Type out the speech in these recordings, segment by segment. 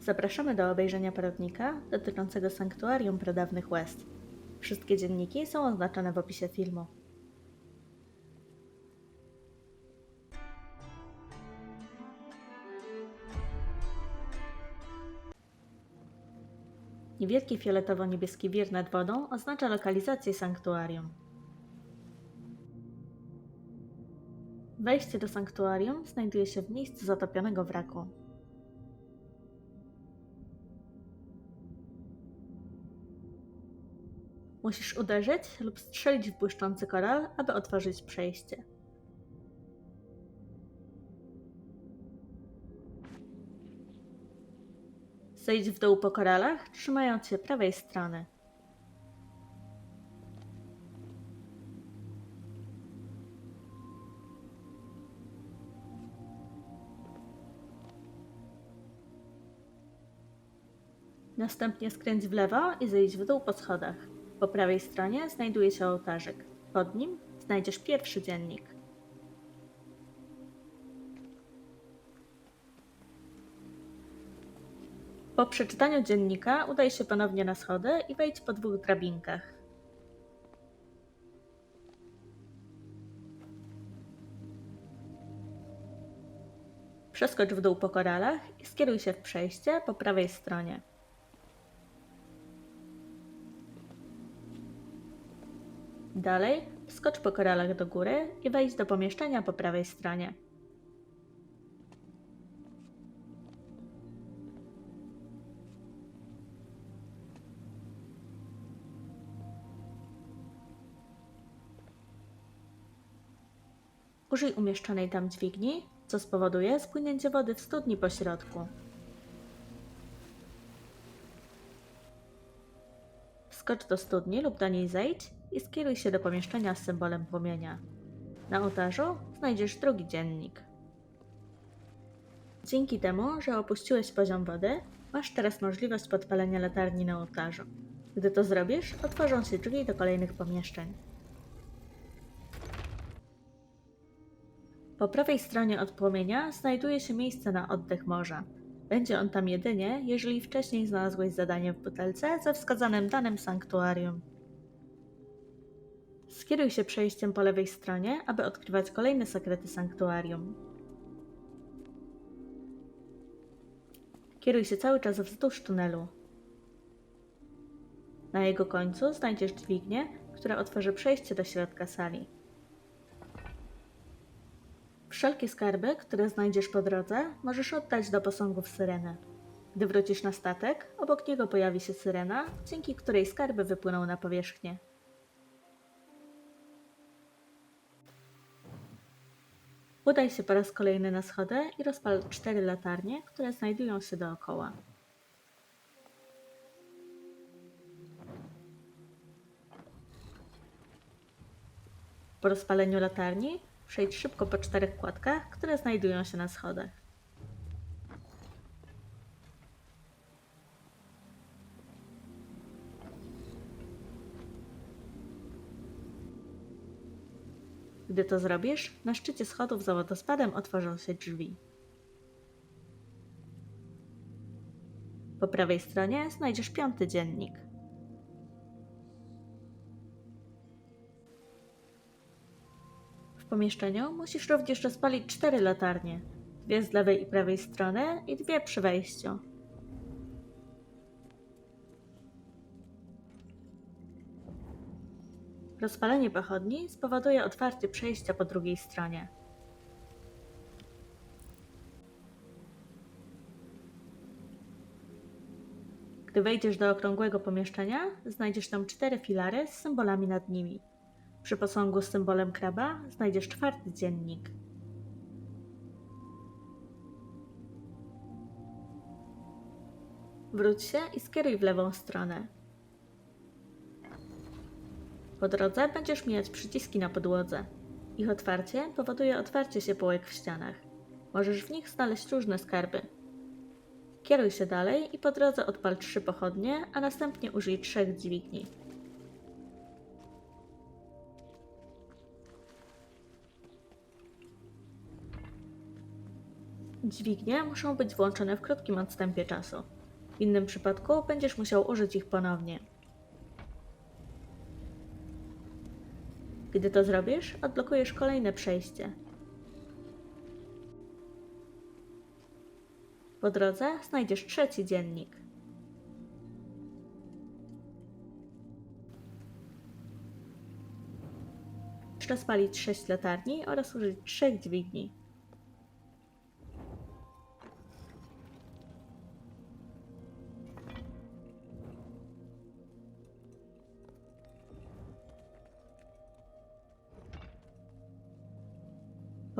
Zapraszamy do obejrzenia poradnika dotyczącego sanktuarium pradawnych West. Wszystkie dzienniki są oznaczone w opisie filmu. Niewielki fioletowo-niebieski wir nad wodą oznacza lokalizację sanktuarium. Wejście do sanktuarium znajduje się w miejscu zatopionego wraku. Musisz uderzyć lub strzelić w błyszczący koral, aby otworzyć przejście. Zejdź w dół po koralach, trzymając się prawej strony. Następnie skręć w lewo i zejdź w dół po schodach. Po prawej stronie znajduje się ołtarzyk. Pod nim znajdziesz pierwszy dziennik. Po przeczytaniu dziennika udaj się ponownie na schody i wejdź po dwóch drabinkach. Przeskocz w dół po koralach i skieruj się w przejście po prawej stronie. Dalej skocz po koralach do góry i wejdź do pomieszczenia po prawej stronie. Użyj umieszczonej tam dźwigni, co spowoduje spłynięcie wody w studni po środku. Skocz do studni lub do niej zejdź i skieruj się do pomieszczenia z symbolem płomienia. Na ołtarzu znajdziesz drugi dziennik. Dzięki temu, że opuściłeś poziom wody, masz teraz możliwość podpalenia latarni na ołtarzu. Gdy to zrobisz, otworzą się drzwi do kolejnych pomieszczeń. Po prawej stronie od płomienia znajduje się miejsce na oddech morza. Będzie on tam jedynie, jeżeli wcześniej znalazłeś zadanie w butelce ze wskazanym danym sanktuarium. Skieruj się przejściem po lewej stronie, aby odkrywać kolejne sekrety sanktuarium. Kieruj się cały czas wzdłuż tunelu. Na jego końcu znajdziesz dźwignię, która otworzy przejście do środka sali. Wszelkie skarby, które znajdziesz po drodze, możesz oddać do posągów syreny. Gdy wrócisz na statek, obok niego pojawi się syrena, dzięki której skarby wypłyną na powierzchnię. Udaj się po raz kolejny na schody i rozpal cztery latarnie, które znajdują się dookoła. Po rozpaleniu latarni przejdź szybko po czterech kładkach, które znajdują się na schodach. Gdy to zrobisz, na szczycie schodów za wodospadem otworzą się drzwi. Po prawej stronie znajdziesz piąty dziennik. W pomieszczeniu musisz również rozpalić cztery latarnie. Dwie z lewej i prawej strony i dwie przy wejściu. Rozpalenie pochodni spowoduje otwarcie przejścia po drugiej stronie. Gdy wejdziesz do okrągłego pomieszczenia, znajdziesz tam cztery filary z symbolami nad nimi. Przy posągu z symbolem kraba znajdziesz czwarty dziennik. Wróć się i skieruj w lewą stronę. Po drodze będziesz mijać przyciski na podłodze. Ich otwarcie powoduje otwarcie się półek w ścianach. Możesz w nich znaleźć różne skarby. Kieruj się dalej i po drodze odpal trzy pochodnie, a następnie użyj trzech dźwigni. Dźwignie muszą być włączone w krótkim odstępie czasu. W innym przypadku będziesz musiał użyć ich ponownie. Gdy to zrobisz, odblokujesz kolejne przejście. Po drodze znajdziesz trzeci dziennik. Rozpalić sześć latarni oraz użyć trzech dźwigni.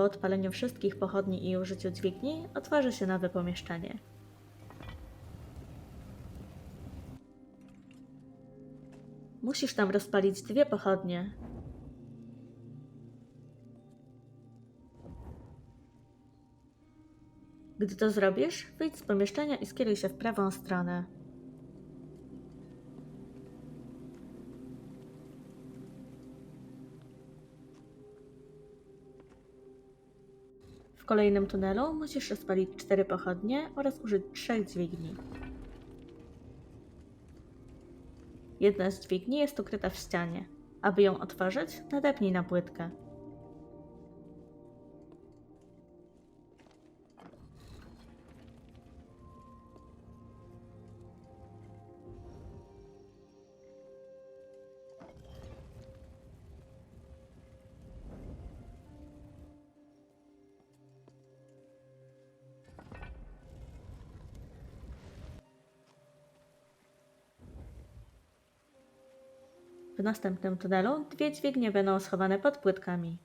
Po odpaleniu wszystkich pochodni i użyciu dźwigni otworzy się nowe pomieszczenie. Musisz tam rozpalić dwie pochodnie. Gdy to zrobisz, wyjdź z pomieszczenia i skieruj się w prawą stronę. Kolejnym tunelu musisz rozpalić cztery pochodnie oraz użyć trzech dźwigni. Jedna z dźwigni jest ukryta w ścianie. Aby ją otworzyć, nadepnij na płytkę. W następnym tunelu dwie dźwignie będą schowane pod płytkami.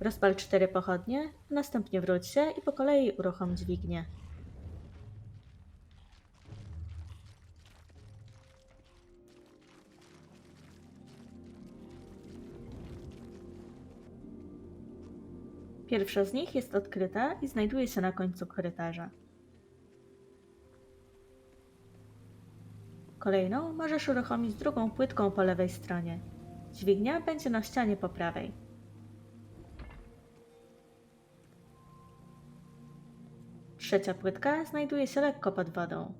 Rozpal cztery pochodnie, następnie wróć się i po kolei uruchom dźwignię. Pierwsza z nich jest odkryta i znajduje się na końcu korytarza. Kolejną możesz uruchomić drugą płytką po lewej stronie. Dźwignia będzie na ścianie po prawej. Trzecia płytka znajduje się lekko pod wodą.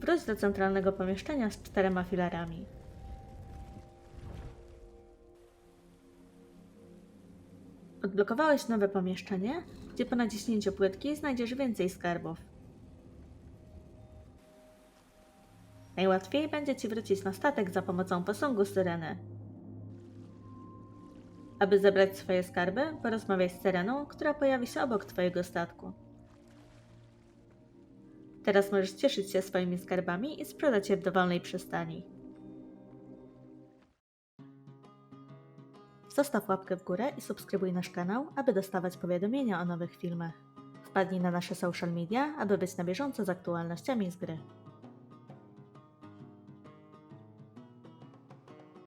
Wróć do centralnego pomieszczenia z czterema filarami. Odblokowałeś nowe pomieszczenie, gdzie po naciśnięciu płytki znajdziesz więcej skarbów. Najłatwiej będzie Ci wrócić na statek za pomocą posągu syreny. Aby zebrać swoje skarby, porozmawiaj z syreną, która pojawi się obok Twojego statku. Teraz możesz cieszyć się swoimi skarbami i sprzedać je w dowolnej przystani. Zostaw łapkę w górę i subskrybuj nasz kanał, aby dostawać powiadomienia o nowych filmach. Wpadnij na nasze social media, aby być na bieżąco z aktualnościami z gry.